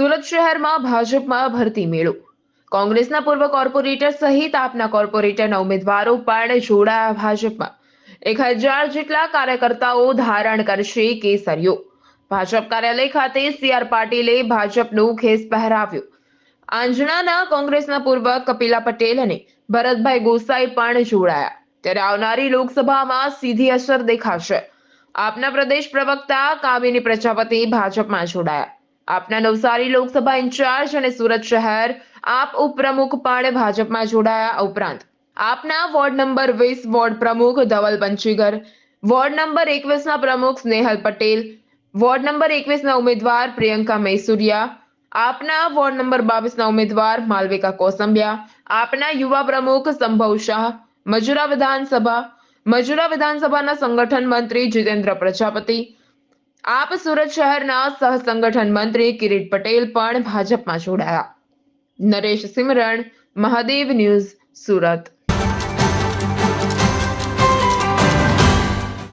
સુરત શહેરમાં ભાજપમાં ભરતી મેળો કોંગ્રેસના પૂર્વ કોર્પોરેટર સહિત આપના કોર્પોરેટરના ઉમેદવારો પણ જોડાયા ભાજપમાં એક હજાર જેટલા કાર્યકર્તાઓ ધારણ કરશે કેસરીઓ ભાજપ કાર્યાલય ખાતે સી આર પાટીલે ભાજપનું ખેસ પહેરાવ્યું આંજણાના કોંગ્રેસના પૂર્વ કપિલા પટેલ અને ભરતભાઈ ગોસાઈ પણ જોડાયા ત્યારે આવનારી લોકસભામાં સીધી અસર દેખાશે આપના પ્રદેશ પ્રવક્તા કામિની પ્રજાપતિ ભાજપમાં જોડાયા આપના નવસારી લોકસભા ઇન્ચાર્જ અને સુરત શહેર આપ ઉપપ્રમુખ પાણ ભાજપમાં જોડાયાા ઉપरांत આપના વોર્ડ નંબર 20 વોર્ડ પ્રમુખ દવલ પંચીગર વોર્ડ નંબર 21 ના પ્રમુખ સ્નેહલ પટેલ વોર્ડ નંબર 21 ના ઉમેદવાર પ્રિયંકા મેસુરિયા આપના વોર્ડ નંબર 22 ના ઉમેદવાર માલવિકા કોસμβિયા આપના યુવા પ્રમુખ સંભવ શાહ મજૂર વિધાનસભા મજૂર વિધાનસભાના સંગઠન મંત્રી જીતેન્દ્ર પ્રજાપતિ આપ સુરત શહેરના સહસંગઠન મંત્રી કિરીટ પટેલ પણ ભાજપમાં જોડાયા નરેશ સિમરણ મહાદેવ ન્યૂઝ સુરત